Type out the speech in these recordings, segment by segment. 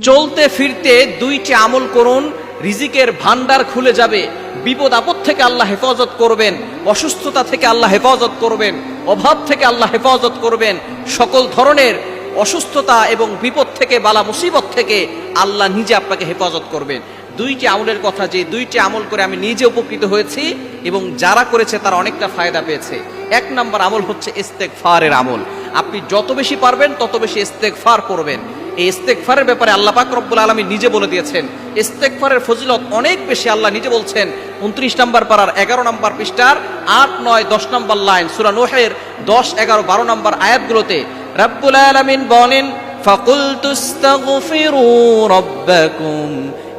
চলতে ফিরতে দুইটি আমল করুন, রিজিকের ভান্ডার খুলে যাবে, বিপদ আপদ থেকে আল্লাহ হেফাজত করবেন, অসুস্থতা থেকে আল্লাহ হেফাজত করবেন, অভাব থেকে আল্লাহ হেফাজত করবেন, সকল ধরনের অসুস্থতা এবং বিপদ থেকে, বালা মুসিবত থেকে আল্লাহ নিজে আপনাকে হেফাজত করবেন। দুইটি আমলের কথা, যে দুইটি আমল করে আমি নিজে উপকৃত হয়েছি এবং যারা করেছে তারা অনেকটা ফায়দা পেয়েছে। এক নম্বর আমল হচ্ছে ইস্তেক ফারের আমল। আপনি যত বেশি পারবেন, তত বেশি ইস্তেক ফার করবেন। এই ইস্তেকফারের ব্যাপারে আল্লাহ পাক রব্বুল আলমী নিজে বলে দিয়েছেন ইস্তেকফারের ফজিলত অনেক বেশি আল্লাহ নিজে বলছেন উনত্রিশ নম্বর পাড়ার এগারো নম্বর পৃষ্ঠার আট নয় দশ নম্বর লাইন সুরা নোহের দশ এগারো বারো নম্বর আয়াতগুলোতে রব্বুল আলমিন বলেন فقلت استغفروا ربكم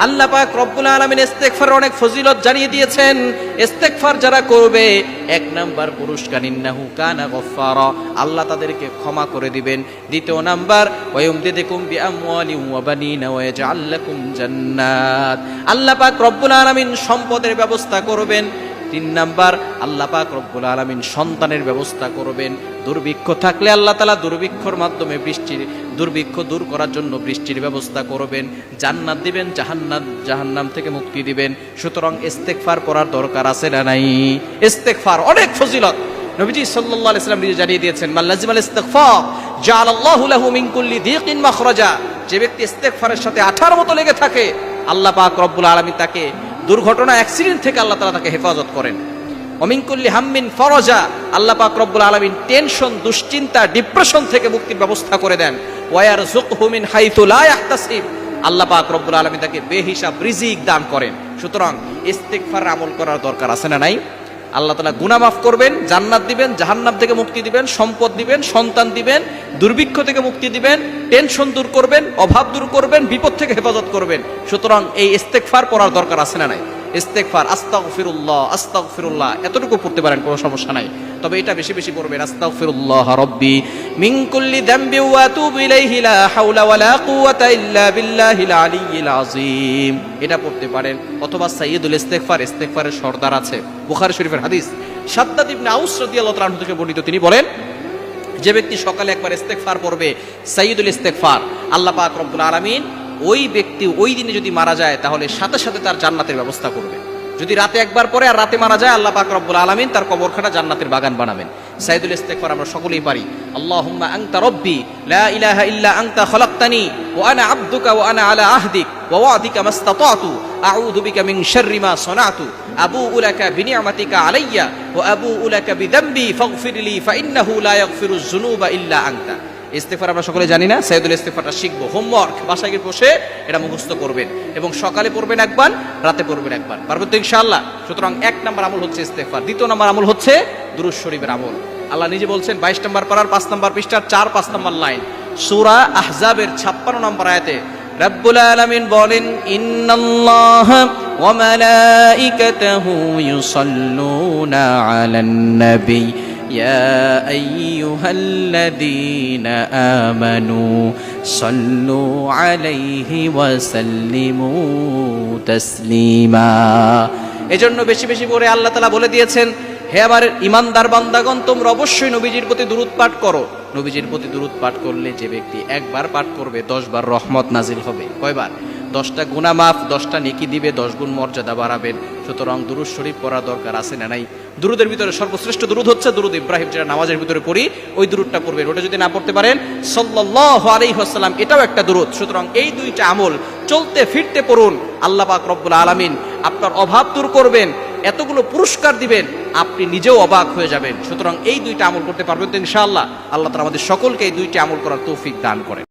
আল্লাহ পাক রব্বুল আলামিন ইস্তেগফারের অনেক ফজিলত জানিয়ে দিয়েছেন। ইস্তেগফার যারা করবে, এক নাম্বার পুরস্কার, ইন্নাহু কানা গফফারা। আল্লাহ তাদেরকে ক্ষমা করে দিবেন। দ্বিতীয় নাম্বার, ওয়ায়ুমদিদুকুম বিআমওয়ালি ওয়া বানিনা ওয়া জান্নাত। আল্লাহ পাক রব্বুল আলামিন সম্পদের ব্যবস্থা করবেন। তিন নাম্বার, আল্লাহ পাক রব্বুল আলামিন সন্তানের ব্যবস্থা করবেন। দুর্ভিক্ষ থাকলে আল্লাহ তালা দুর্ভিক্ষর মাধ্যমে বৃষ্টির দুর্ভিক্ষ দূর করার জন্য বৃষ্টির ব্যবস্থা করবেন, জান্নাত দিবেন, জাহান্নাত, জাহান্নাম থেকে মুক্তি দিবেন। সুতরাং ইস্তেকফার করার দরকার আছে না নাই? ইস্তেকফার অনেক ফজিলত। নবীজি সাল্লাল্লাহু আলাইহি সাল্লাম নিজে জানিয়ে দিয়েছেন মাল্লাজিমাল ইস্তিগফার জাআলাল্লাহু লাহু মিন কুল্লি মাখরাজা। যে ব্যক্তি ইস্তেগফারের সাথে আঠার মতো লেগে থাকে, আল্লাহ পাক রব্বুল আলামিন তাকে দুর্ঘটনা, অ্যাক্সিডেন্ট থেকে আল্লাহ তাআলা তাকে হেফাজত করেন। অমিনকুল্লি হাম্মিন ফরজা, আল্লাহ পাক রব্বুল আলামিন টেনশন, দুশ্চিন্তা, ডিপ্রেশন থেকে মুক্তির ব্যবস্থা করে দেন। ওয়ার জুকহু মিন হাইতু লা ইয়াহতাসিব, আল্লাহ পাক রব্বুল আলামিন তাকে বেহিসাব, রিজিক দান করেন। সুতরাং ইস্তেগফার আমল করার দরকার আছে না নাই? আল্লাহ তালা গুনা মাফ করবেন, জান্নাত দিবেন, জাহান্নাম থেকে মুক্তি দিবেন, সম্পদ দিবেন, সন্তান দিবেন, দুর্ভিক্ষ থেকে মুক্তি দিবেন, টেনশন দূর করবেন, অভাব দূর করবেন, বিপদ থেকে হেফাজত করবেন। সুতরাং এই ইস্তেকফার পড়ার দরকার আছে না নাই? ইস্তেকফার আস্তাগফিরুল্লাহ আস্তাগফিরুল্লাহ। এতটুকু পড়তে পারেন, কোনো সমস্যা নাই। তবে এটা বেশি বেশি পড়বেন, আস্তাগফিরুল্লাহ রাব্বি মিন কুল্লি যামবি ওয়া আতুবু ইলাইহি লা হাওলা ওয়ালা কুওয়াতা ইল্লা বিল্লাহিল আলিয়্যিল আযীম। এটা পড়তে পারেন, অথবা সাইয়্যিদুল ইস্তেগফার, ইস্তেগফারের সর্দার আছে। বুখারী শরীফের হাদিস, সাদ্দাদ ইবনে আউস রাদিয়াল্লাহু তাআলা থেকে বর্ণিত, তিনি বলেন, যে ব্যক্তি সকালে একবার ইস্তেগফার পড়বে, সাইয়্যিদুল ইস্তেগফার, আল্লাহ পাক রব্বুল আলামিন ওই ব্যক্তি ওই দিনে যদি মারা যায়, তাহলে সাথে সাথে তার জান্নাতের ব্যবস্থা করবে। যদি রাতে একবার পরে আর রাতে মারা যায়, আল্লাহ পাক রব্বুল আলামিন তার কবরখানা জান্নাতের বাগান বানাবেন। সাইদুল ইস্তেগফার আমরা সকলেই পারি, আল্লাহুম্মা আনতা রব্বি, লা ইলাহা ইল্লা আনতা খলাকতানি, ওয়া আনা আবদুকা ওয়া আনা আলা আহদিক, ওয়া ওয়াদিকা মাস্তাতাতু, আউযু বিকা মিন শাররি মা সানাতু আবুউ লাকা বিনি'মাতিকা আলাইয়া, ওয়া আবুউ লাকা বিযামবি ফাগফিরলি ফাইন্নাহু লা ইয়াগফিরুয যুনুবা ইল্লা আনতা। ইস্তেফার আমরা সকলে জানি না সাইদুল ইস্তেফারটা শিখব। হোমওয়ার্ক বাসায় গিয়ে বসে এটা মুখস্থ করবেন। এবং সকালে পড়বেন একবার, রাতে পড়বেন একবার। পারবেন তো ইনশাআল্লাহ? সুতরাং এক নম্বর আমল হচ্ছে ইস্তেফার। দ্বিতীয় নম্বর আমল হচ্ছে দুরুজ শরীফের আমল। আল্লাহ নিজে বলছেন, বাইশ নম্বর পাড়ার পাঁচ নম্বর পৃষ্ঠার চার, পাঁচ নম্বর লাইন। সুরা আহজাবের ছাপ্পান্ন নম্বর আয়াতে, রব্বুল আলামিন বলেন, ইন্নাল্লাহ ওয়া মালাইকাতাহু ইউসাল্লুনা আলান নবী يا أيها الذين آمنوا صلوا عليه وسلموا تسليما এজন্য বেশি বেশি করে আল্লাহ তালা বলে দিয়েছেন হে আমার ইমানদার বান্দাগণ তোমরা অবশ্যই নবীজির প্রতি দুরুদ পাঠ করো নবীজির প্রতি দুরুদ পাঠ করলে যে ব্যক্তি একবার পাঠ করবে দশ বার রহমত নাজিল হবে কয়বার দশটা গুণা মাফ, দশটা নেকি দিবে, দশ গুণ মর্যাদা বাড়াবেন। সুতরাং দুরুদ শরীফ পড়া দরকার আছে না নাই? দুরুদের ভিতরে সর্বশ্রেষ্ঠ দুরুদ হচ্ছে দুরুদ ইব্রাহিম, যেটা নামাজের ভিতরে পড়ি, ওই দুরুদটা পড়বেন। ওটা যদি না পড়তে পারেন, সাল্লাল্লাহু আলাইহি ওয়াসাল্লাম, এটাও একটা দুরুদ। সুতরাং এই দুইটা আমল চলতে ফিরতে পড়ুন। আল্লাহ পাক রব্বুল আলামিন আপনার অভাব দূর করবেন, এতগুলো পুরস্কার দিবেন, আপনি নিজেও অবাক হয়ে যাবেন। সুতরাং এই দুইটা আমল করতে পারবেন তো ইনশাআল্লাহ। আল্লাহ তাআলা আমাদের সকলকে এই দুইটি আমল করার তৌফিক দান করেন।